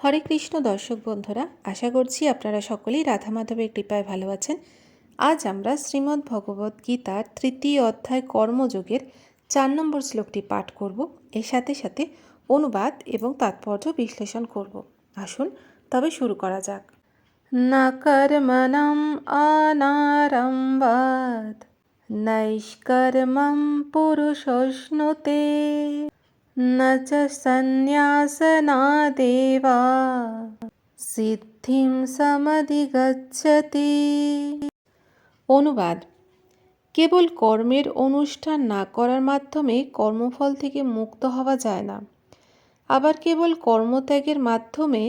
হরে কৃষ্ণ দর্শক বন্ধুরা, আশা করছি আপনারা সকলেই রাধা মাধবের কৃপায় ভালো আছেন। আজ আমরা শ্রীমদ্ ভগবত গীতার তৃতীয় অধ্যায় কর্মযোগের চার নম্বর শ্লোকটি পাঠ করব। এর সাথে সাথে অনুবাদ এবং তাৎপর্য বিশ্লেষণ করব। আসুন, তবে শুরু করা যাক। না কর্মণম অনারম্বাদ নৈষ্কর্মম পুরুষশ্নুতে न च सन्न्यासनादेवा সিদ্ধিম সমধিগচ্ছতি অনুবাদ কেবল কর্মের অনুষ্ঠান না করার মাধ্যমে কর্মফল থেকে মুক্ত হওয়া যায় না আবার কেবল কর্মত্যাগের মাধ্যমে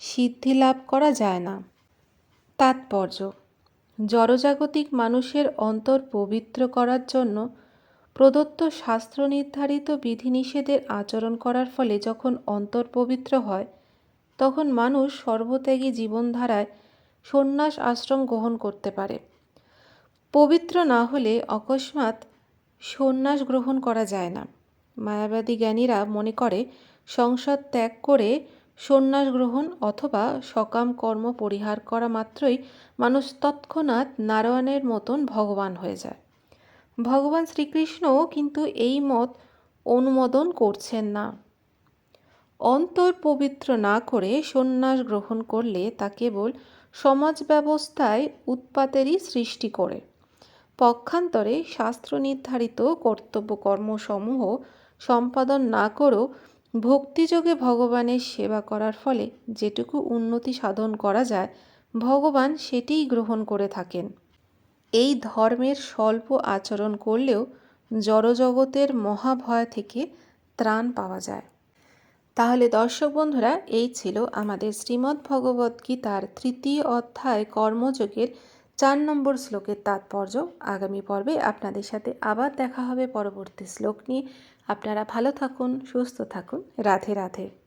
সিদ্ধি লাভ করা যায় না তাৎপর্য জড়জাগতিক মানুষের অন্তর পবিত্র করার জন্য প্রদত্ত শাস্ত্র নির্ধারিত বিধিনিষেধের আচরণ করার ফলে যখন অন্তর পবিত্র হয়, তখন মানুষ সর্বত্যাগী জীবনধারায় সন্ন্যাস আশ্রম গ্রহণ করতে পারে। পবিত্র না হলে অকস্মাৎ সন্ন্যাস গ্রহণ করা যায় না। মায়াবাদী জ্ঞানীরা মনে করে, সংসার ত্যাগ করে সন্ন্যাস গ্রহণ অথবা সকাম কর্ম পরিহার করা মাত্রই মানুষ তৎক্ষণাৎ নারায়ণের মতন ভগবান হয়ে যায়। ভগবান শ্রীকৃষ্ণও কিন্তু এই মত অনুমোদন করছেন না। অন্তর পবিত্র না করে সন্ন্যাস গ্রহণ করলে তা কেবল সমাজ ব্যবস্থায় উৎপাতেরই সৃষ্টি করে। পক্ষান্তরে শাস্ত্র নির্ধারিত কর্তব্য কর্মসমূহ সম্পাদন না করেও ভক্তিযোগে ভগবানের সেবা করার ফলে যেটুকু উন্নতি সাধন করা যায়, ভগবান সেটিই গ্রহণ করে থাকেন। এই ধর্মের স্বল্প আচরণ করলেও জড়জগতের মহাভয় থেকে ত্রাণ পাওয়া যায়। তাহলে দর্শক বন্ধুরা, এই ছিল আমাদের শ্রীমদ্ ভগবত গীতার তৃতীয় অধ্যায় কর্মযোগের চার নম্বর শ্লোকের তাৎপর্য। আগামী পর্বে আপনাদের সাথে আবার দেখা হবে পরবর্তী শ্লোক নিয়ে। আপনারা ভালো থাকুন, সুস্থ থাকুন। রাধে রাধে।